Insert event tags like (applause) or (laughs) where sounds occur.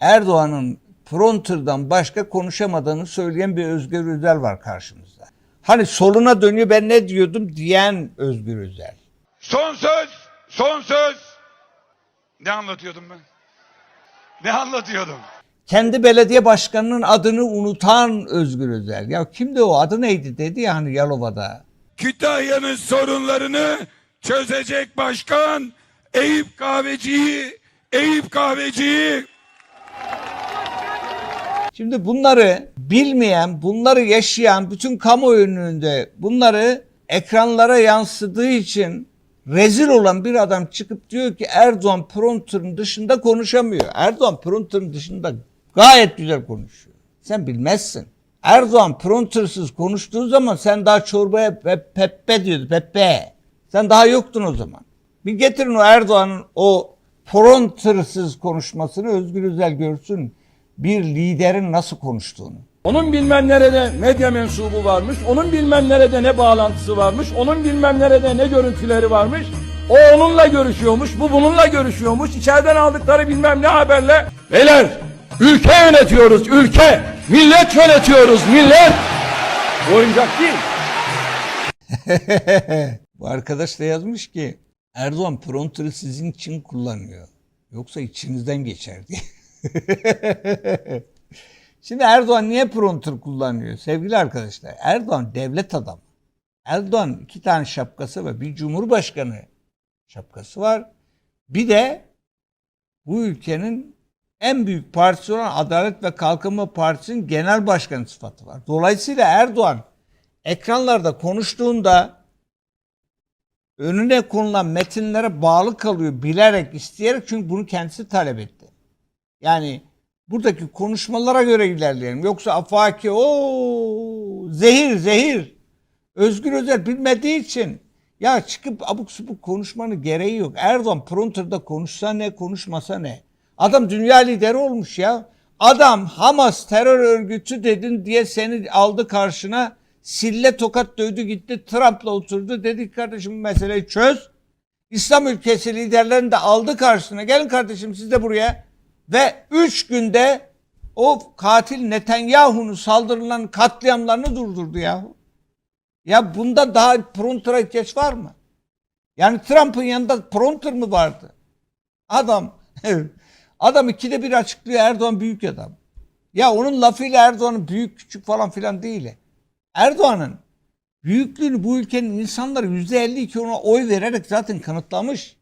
Erdoğan'ın fronter'dan başka konuşamadığını söyleyen bir Özgür Özel var karşımızda. Hani soluna dönüyor ben ne diyordum diyen Özgür Özel. Son söz, son söz. Ne anlatıyordum ben? Ne anlatıyordum? Kendi belediye başkanının adını unutan Özgür Özel. Ya kimdi o adı neydi dedi ya hani Yalova'da. Kütahya'nın sorunlarını çözecek başkan Eyüp Kahveci'yi, Eyüp Kahveci'yi Şimdi bunları bilmeyen, bunları yaşayan bütün kamuoyu önünde bunları ekranlara yansıdığı için rezil olan bir adam çıkıp diyor ki Erdoğan prompterın dışında konuşamıyor. Erdoğan prompterın dışında gayet güzel konuşuyor. Sen bilmezsin. Erdoğan promptersız konuştuğu zaman sen daha çorbaya pe- peppe diyordu peppe. Sen daha yoktun o zaman. Bir getirin o Erdoğan'ın o promptersız konuşmasını Özgür Özel görsün. Bir liderin nasıl konuştuğunu. Onun bilmem nerede medya mensubu varmış, onun bilmem nerede ne bağlantısı varmış, onun bilmem nerede ne görüntüleri varmış. O onunla görüşüyormuş, bu bununla görüşüyormuş. İçeriden aldıkları bilmem ne haberle. Beyler, ülke yönetiyoruz, ülke. Millet yönetiyoruz, millet. Oyuncak değil. (laughs) Bu arkadaş da yazmış ki Erdoğan prompter'ı sizin için kullanıyor. Yoksa içinizden geçer diye. (laughs) (laughs) Şimdi Erdoğan niye prompter kullanıyor sevgili arkadaşlar? Erdoğan devlet adamı. Erdoğan iki tane şapkası var. Bir cumhurbaşkanı şapkası var. Bir de bu ülkenin en büyük partisi olan Adalet ve Kalkınma Partisi'nin genel başkanı sıfatı var. Dolayısıyla Erdoğan ekranlarda konuştuğunda önüne konulan metinlere bağlı kalıyor bilerek, isteyerek çünkü bunu kendisi talep etti. Yani buradaki konuşmalara göre ilerleyelim. Yoksa afaki o zehir zehir. Özgür Özel bilmediği için ya çıkıp abuk subuk konuşmanın gereği yok. Erdoğan prompterda konuşsa ne konuşmasa ne. Adam dünya lideri olmuş ya. Adam Hamas terör örgütü dedin diye seni aldı karşına sille tokat dövdü gitti Trump'la oturdu dedi kardeşim bu meseleyi çöz. İslam ülkesi liderlerini de aldı karşısına. Gelin kardeşim siz de buraya. Ve 3 günde o katil Netanyahu'nun saldırılan katliamlarını durdurdu yahu. Ya bunda daha prompter'a ihtiyaç var mı? Yani Trump'ın yanında prompter mı vardı? Adam (laughs) adam ikide bir açıklıyor Erdoğan büyük adam. Ya onun lafıyla Erdoğan'ın büyük küçük falan filan değil. Erdoğan'ın büyüklüğünü bu ülkenin insanları %52 ona oy vererek zaten kanıtlamış.